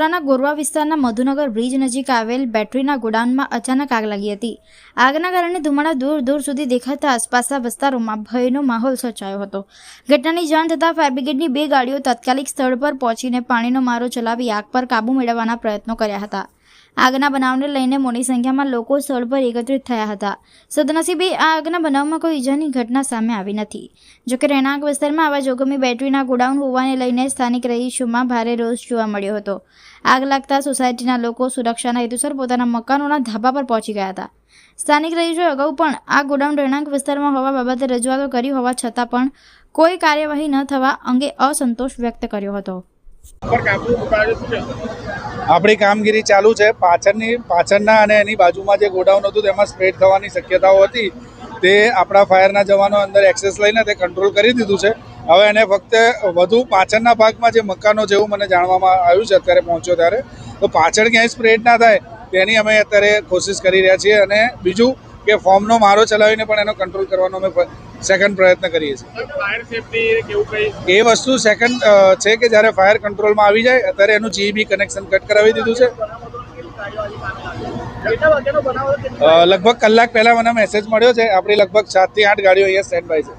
વડોદરાના ગોરવા વિસ્તારના મધુનગર બ્રિજ નજીક આવેલ બેટરીના ગોડાઉનમાં અચાનક આગ લાગી હતી. આગના કારણે ધુમાડા દૂર દૂર સુધી દેખાતા આસપાસના વિસ્તારોમાં ભયનો માહોલ સર્જાયો હતો. ઘટનાની જાણ થતાં ફાયર બ્રિગેડની બે ગાડીઓ તાત્કાલિક સ્થળ પર પહોંચીને પાણીનો મારો ચલાવી આગ પર કાબૂ મેળવવાના પ્રયત્નો કર્યા હતા. આગના બનાવને લઈને મોટી સંખ્યામાં લોકો સ્થળ પર એકત્રિત થયા હતા. સદનસીબે આ આગના બનાવમાં કોઈ ઈજાની ઘટના સામે આવી નથી. જોકે રહેણાંક વિસ્તારમાં આવા જોખમી બેટરીના ગોડાઉન હોવાને લઈને સ્થાનિક રહીશોમાં ભારે રોષ જોવા મળ્યો હતો. આગ લાગતા સોસાયટીના લોકો સુરક્ષાના હેતુસર પોતાના મકાનોના ધાબા પર પહોંચી ગયા હતા. સ્થાનિક રહીશોએ અગાઉ પણ આ ગોડાઉન રહેણાંક વિસ્તારમાં હોવા બાબતે રજૂઆતો કરી હોવા છતાં પણ કોઈ કાર્યવાહી ન થવા અંગે અસંતોષ વ્યક્ત કર્યો હતો. આપણી કામગીરી ચાલુ છે. પાછળની, પાછળના અને એની બાજુમાં જે ગોડાઉન હતું તેમાં સ્પ્રેડ થવાની શક્યતાઓ હતી. તે આપણા ફાયરના જવાનો અંદર એક્સેસ લઈને તે કંટ્રોલ કરી દીધું છે. હવે એને ફક્ત વધુ પાછળના ભાગમાં જે મકાનો જેવું મને જાણવામાં આવ્યું છે અત્યારે પહોંચ્યો ત્યારે. તો પાછળ ક્યાંય સ્પ્રેડ ના થાય તેની અમે અત્યારે કોશિશ કરી રહ્યા છીએ. અને બીજું કે ફોર્મનો મારો ચલાવીને પણ એનો કંટ્રોલ કરવાનો અમે સેકન્ડ પ્રયત્ન કરીએ છીએ. એ વસ્તુ સેકન્ડ છે કે જ્યારે ફાયર કંટ્રોલમાં આવી જાય અત્યારે એનું જીબી કનેક્શન કટ કરાવી દીધું છે. લગભગ કલાક પહેલા મને મેસેજ મળ્યો છે આપણી લગભગ સાતથી આઠ ગાડીઓ અહીંયા સ્ટેન્ડ બાય છે.